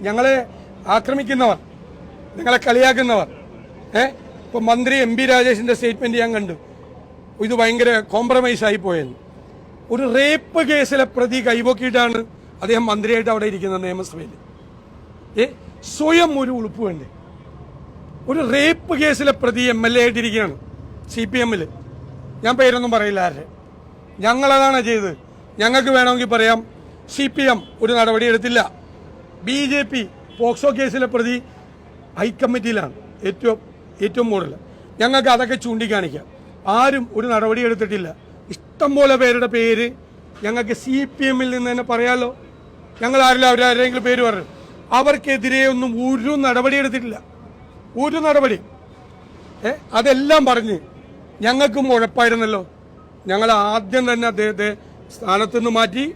ഞങ്ങളെ ആക്രമിക്കുന്നവർ ഞങ്ങളെ കളിയാക്കുന്നവർ. ഏ? ഇപ്പൊ മന്ത്രി എം പി രാജേഷിന്റെ സ്റ്റേറ്റ്മെന്റ് ഞാൻ കണ്ടു. ഇത് ഭയങ്കര കോംപ്രമൈസ് ആയി പോയെന്ന്. ഒരു റേപ്പ് കേസിലെ പ്രതി കൈപൊക്കിയിട്ടാണ് അദ്ദേഹം മന്ത്രിയായിട്ട് അവിടെ ഇരിക്കുന്നത് നിയമസഭയിൽ. ഏ? സ്വയം ഒരു ഉളുപ്പ് വേണ്ടേ? ഒരു റേപ്പ് കേസിലെ പ്രതി എം എൽ എ ആയിട്ടിരിക്കുകയാണ് സി പി എമ്മിൽ ഞാൻ പേരൊന്നും പറയില്ല ആരുടെ. ഞങ്ങളതാണ് ചെയ്തത്. ഞങ്ങൾക്ക് വേണമെങ്കിൽ പറയാം സി പി എം ഒരു നടപടി എടുത്തില്ല. ബി ജെ പി പോക്സോ കേസിലെ പ്രതി ഹൈക്കമ്മിറ്റിയിലാണ് ഏറ്റവും ഏറ്റവും കൂടുതൽ. ഞങ്ങൾക്ക് അതൊക്കെ ചൂണ്ടിക്കാണിക്കാം. ആരും ഒരു നടപടി എടുത്തിട്ടില്ല. ഇഷ്ടംപോലെ പേരുടെ പേര് ഞങ്ങൾക്ക് സി പി എമ്മിൽ നിന്ന് തന്നെ പറയാമല്ലോ ഞങ്ങൾ ആരില്ല അവരാരെങ്കിലും പേര് പറഞ്ഞു അവർക്കെതിരെ ഒന്നും ഒരു നടപടി എടുത്തിട്ടില്ല. ഒരു നടപടി. ഏ? അതെല്ലാം പറഞ്ഞ് ഞങ്ങൾക്കും ഉഴപ്പായിരുന്നല്ലോ. ഞങ്ങൾ ആദ്യം തന്നെ അദ്ദേഹത്തെ സ്ഥാനത്തുനിന്ന് മാറ്റി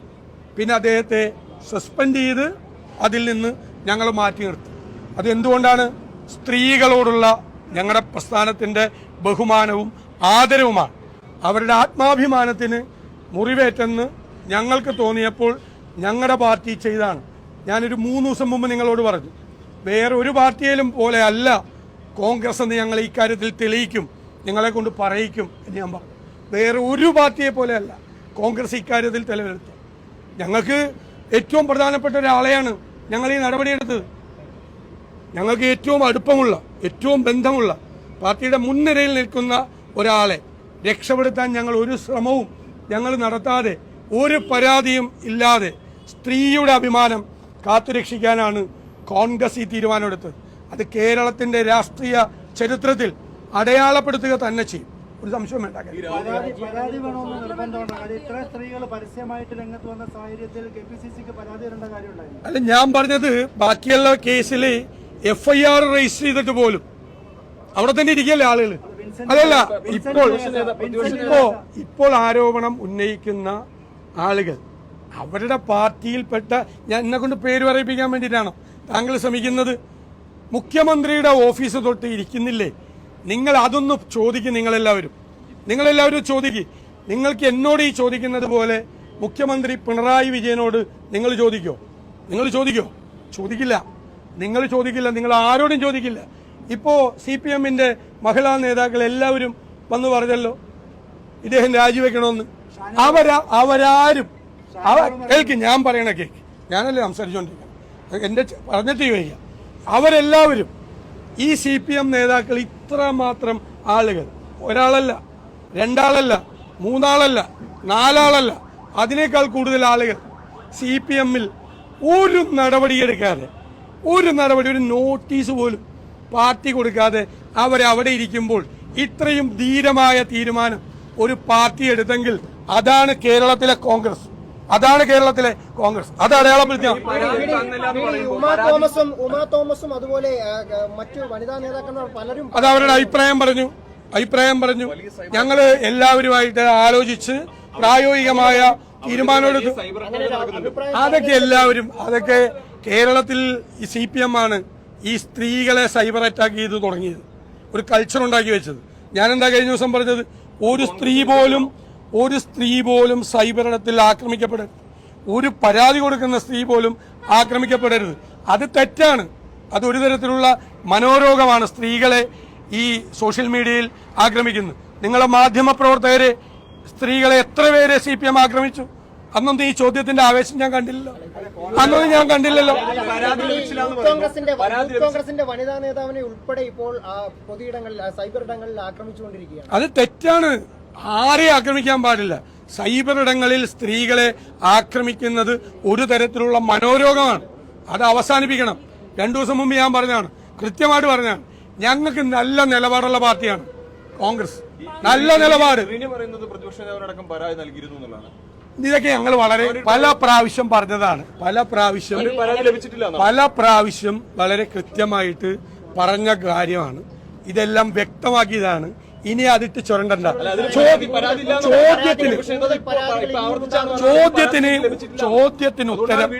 പിന്നെ അദ്ദേഹത്തെ സസ്പെൻഡ് ചെയ്ത് അതിൽ നിന്ന് ഞങ്ങൾ മാറ്റി നിർത്തി. അത് എന്തുകൊണ്ടാണ് സ്ത്രീകളോടുള്ള ഞങ്ങളുടെ പ്രസ്ഥാനത്തിന്റെ ബഹുമാനവും ആദരവുമാണ്. അവരുടെ ആത്മാഭിമാനത്തിന് മുറിവേറ്റെന്ന് ഞങ്ങൾക്ക് തോന്നിയപ്പോൾ ഞങ്ങളുടെ പാർട്ടി ചെയ്താണ് ഞാനൊരു മൂന്ന് ദിവസം മുമ്പ് നിങ്ങളോട് പറഞ്ഞു വേറെ ഒരു പാർട്ടിയിലും പോലെ അല്ല കോൺഗ്രസ് എന്ന് ഞങ്ങൾ ഇക്കാര്യത്തിൽ തെളിയിക്കും നിങ്ങളെ കൊണ്ട് പറയിക്കും എന്ന് ഞാൻ പറഞ്ഞു. വേറെ ഒരു പാർട്ടിയെ പോലെ അല്ല കോൺഗ്രസ് ഇക്കാര്യത്തിൽ തെളിവെടുത്തു. ഞങ്ങൾക്ക് ഏറ്റവും പ്രധാനപ്പെട്ട ഒരാളെയാണ് ഞങ്ങൾ ഈ നടപടിയെടുത്തത് ഞങ്ങൾക്ക് ഏറ്റവും അടുപ്പമുള്ള ഏറ്റവും ബന്ധമുള്ള പാർട്ടിയുടെ മുൻനിരയിൽ നിൽക്കുന്ന ഒരാളെ രക്ഷപ്പെടുത്താൻ ഞങ്ങൾ ഒരു ശ്രമവും ഞങ്ങൾ നടത്താതെ ഒരു പരാതിയും ഇല്ലാതെ സ്ത്രീയുടെ അഭിമാനം കാത്തുരക്ഷിക്കാനാണ് കോൺഗ്രസ് ഈ തീരുമാനമെടുത്തത്. അത് കേരളത്തിന്റെ രാഷ്ട്രീയ ചരിത്രത്തിൽ അടയാളപ്പെടുത്തുക തന്നെ ചെയ്യും. ഒരു സംശയം വേണ്ട അല്ല ഞാൻ പറഞ്ഞത് ബാക്കിയുള്ള കേസിൽ എഫ് ഐ ആർ രജിസ്റ്റർ ചെയ്തിട്ട് പോലും അവിടെ തന്നെ ഇരിക്കല്ലേ ആളുകൾ അതല്ല ഇപ്പോൾ ഇപ്പോ ഇപ്പോൾ ആരോപണം ഉന്നയിക്കുന്ന ആളുകൾ അവരുടെ പാർട്ടിയിൽപ്പെട്ട ഞാൻ എന്നെ കൊണ്ട് പേര് പറയിപ്പിക്കാൻ വേണ്ടിയിട്ടാണോ? താങ്കൾ ശ്രമിക്കുന്നത് മുഖ്യമന്ത്രിയുടെ ഓഫീസ് തൊട്ട് ഇരിക്കുന്നില്ലേ? നിങ്ങൾ അതൊന്ന് ചോദിക്കും നിങ്ങളെല്ലാവരും. നിങ്ങളെല്ലാവരും ചോദിക്കും. നിങ്ങൾക്ക് എന്നോട് ഈ ചോദിക്കുന്നത് പോലെ മുഖ്യമന്ത്രി പിണറായി വിജയനോട് നിങ്ങൾ ചോദിക്കോ? നിങ്ങൾ ചോദിക്കോ? ചോദിക്കില്ല. നിങ്ങൾ ചോദിക്കില്ല. നിങ്ങൾ ആരോടും ചോദിക്കില്ല. ഇപ്പോ സി പി എമ്മിന്റെ മഹിളാ നേതാക്കൾ എല്ലാവരും വന്നു പറഞ്ഞല്ലോ ഇദ്ദേഹം രാജിവെക്കണമെന്ന്. അവരാ അവരാരും അവ കേൾക്ക് ഞാൻ പറയണ കേക്ക് ഞാനല്ലേ സംസാരിച്ചുകൊണ്ടിരിക്കുന്നത് എന്റെ പറഞ്ഞിട്ട് ചോദിക്കാം. അവരെല്ലാവരും ഈ സി പി എം നേതാക്കൾ ഇത്രമാത്രം ആളുകൾ. ഒരാളല്ല രണ്ടാളല്ല മൂന്നാളല്ല നാലാളല്ല അതിനേക്കാൾ കൂടുതൽ ആളുകൾ സി പി എമ്മിൽ ഒരു നടപടിയെടുക്കാതെ ഒരു നടപടി ഒരു നോട്ടീസ് പോലും പാർട്ടി കൊടുക്കാതെ അവരവിടെ ഇരിക്കുമ്പോൾ ഇത്രയും ധീരമായ തീരുമാനം ഒരു പാർട്ടി എടുത്തെങ്കിൽ അതാണ് കേരളത്തിലെ കോൺഗ്രസ്. അതാണ് കേരളത്തിലെ കോൺഗ്രസ്. അത് അടയാളം ഈ ഉമാ തോമസും ഉമാ തോമസും അതുപോലെ മറ്റു വനിതാ നേതാക്കന്മാർ പലരും അത് അവരുടെ അഭിപ്രായം പറഞ്ഞു. അഭിപ്രായം പറഞ്ഞു. ഞങ്ങൾ എല്ലാവരുമായിട്ട് ആലോചിച്ച് പ്രായോഗികമായ തീരുമാനമെടുത്തു അതൊക്കെ എല്ലാവരും അതൊക്കെ കേരളത്തിൽ ഈ സി പി എം ആണ് ഈ സ്ത്രീകളെ സൈബർ അറ്റാക്ക് ചെയ്ത് തുടങ്ങിയത്. ഒരു കൾച്ചർ ഉണ്ടാക്കി വെച്ചത്. ഞാൻ എന്താ കഴിഞ്ഞ ദിവസം പറഞ്ഞത്? ഒരു സ്ത്രീ പോലും ഒരു സ്ത്രീ പോലും സൈബർ ഇടത്തിൽ ആക്രമിക്കപ്പെടരുത്. ഒരു പരാതി കൊടുക്കുന്ന സ്ത്രീ പോലും ആക്രമിക്കപ്പെടരുത്. അത് തെറ്റാണ്. അത് ഒരു തരത്തിലുള്ള മനോരോഗമാണ് സ്ത്രീകളെ ഈ സോഷ്യൽ മീഡിയയിൽ ആക്രമിക്കുന്നത്. നിങ്ങളുടെ മാധ്യമ പ്രവർത്തകരെ സ്ത്രീകളെ എത്ര പേരെ സി പി എം ആക്രമിച്ചു? അന്നൊന്നും ഈ ചോദ്യത്തിന്റെ ആവേശം ഞാൻ കണ്ടില്ലല്ലോ. അന്നൊന്നും ഞാൻ കണ്ടില്ലല്ലോ. കോൺഗ്രസിന്റെ വനിതാ നേതാവിനെ ഉൾപ്പെടെ ഇപ്പോൾ പൊതുയിടങ്ങളിൽ സൈബർ ഇടങ്ങളിൽ ആക്രമിച്ചുകൊണ്ടിരിക്കുകയാണ്. അത് തെറ്റാണ്. ആരെ ആക്രമിക്കാൻ പാടില്ല. സൈബർ ഇടങ്ങളിൽ സ്ത്രീകളെ ആക്രമിക്കുന്നത് ഒരു തരത്തിലുള്ള മനോരോഗമാണ്. അത് അവസാനിപ്പിക്കണം. രണ്ടു ദിവസം മുമ്പ് ഞാൻ പറഞ്ഞതാണ്. കൃത്യമായിട്ട് പറഞ്ഞാണ് ഞങ്ങൾക്ക് നല്ല നിലപാടുള്ള പാർട്ടിയാണ് കോൺഗ്രസ്. നല്ല നിലപാട്. ഇതൊക്കെ ഞങ്ങൾ വളരെ പല പ്രാവശ്യം പറഞ്ഞതാണ്. പല പ്രാവശ്യം പല പ്രാവശ്യം വളരെ കൃത്യമായിട്ട് പറഞ്ഞ കാര്യമാണ്. ഇതെല്ലാം വ്യക്തമാക്കിയതാണ്. ഇനി അതിട്ട് ചുരണ്ടണ്ട. ചോദ്യത്തിന് ചോദ്യത്തിന് ചോദ്യത്തിന് ഉത്തരം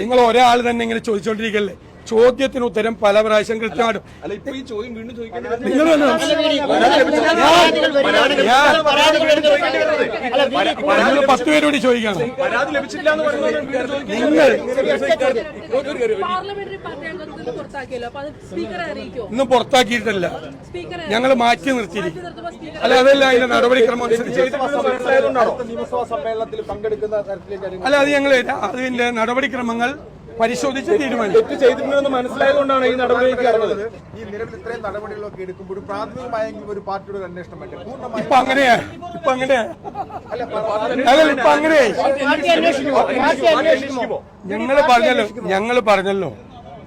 നിങ്ങൾ ഒരാൾ തന്നെ ഇങ്ങനെ ചോദിച്ചോണ്ടിരിക്കല്ലേ? ചോദ്യത്തിന് ഉത്തരം പല പ്രാവശ്യം കൃത്യമായിട്ടും. അല്ല ഈ ചോദ്യം വീണ്ടും ചോദിക്കേണ്ടത് നിങ്ങൾ നിങ്ങൾ പത്ത് പേരോട് ചോദിക്കണം നിങ്ങൾ ഇന്നും പുറത്താക്കിയിട്ടില്ല. ഞങ്ങൾ മാറ്റി നിർത്തിയിരിക്കും അല്ല അതല്ല അതിന്റെ നടപടിക്രമം അനുസരിച്ച്. അല്ല അത് ഞങ്ങൾ അതിന്റെ നടപടിക്രമങ്ങൾ പരിശോധിച്ച് തീരുമാനിച്ചു. തെറ്റ് ചെയ്തിട്ടുണ്ടെന്ന് മനസ്സിലായതുകൊണ്ടാണ് ഈ നടപടിയിലേക്ക് കടന്നത് ഈ നിലവിൽ ഇത്രയും നടപടികളൊക്കെ എടുക്കുമ്പോൾ ഒരു പ്രാഥമികമായെങ്കിലും ഒരു പാർട്ടിയുടെ ഒരു അന്വേഷണം വേണ്ടേ? പൂർണമായി ഇപ്പൊ അങ്ങനെയാ ഇപ്പൊ അങ്ങനെയാ അല്ല ഇപ്പൊ അങ്ങനെയായി പാർട്ടി അന്വേഷിക്കുമോ? പാർട്ടി അന്വേഷിക്കുമോ? ഞങ്ങൾ പറഞ്ഞല്ലോ ഞങ്ങൾ പറഞ്ഞല്ലോ.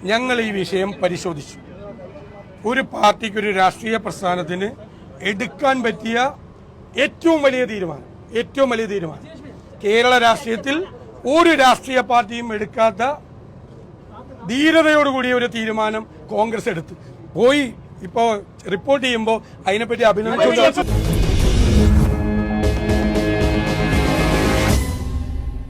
ഞങ്ങൾ ഈ വിഷയം പരിശോധിച്ചു. ഒരു പാർട്ടിക്ക് ഒരു രാഷ്ട്രീയ പ്രസ്ഥാനത്തിന് എടുക്കാൻ പറ്റിയ ഏറ്റവും വലിയ തീരുമാനം ഏറ്റവും വലിയ തീരുമാനം. കേരള രാഷ്ട്രീയത്തിൽ ഒരു രാഷ്ട്രീയ പാർട്ടിയും എടുക്കാത്ത ധീരതയോടുകൂടിയ ഒരു തീരുമാനം കോൺഗ്രസ് എടുത്തു. പോയി ഇപ്പോൾ റിപ്പോർട്ട് ചെയ്യുമ്പോൾ അതിനെപ്പറ്റി അഭിനന്ദിച്ചു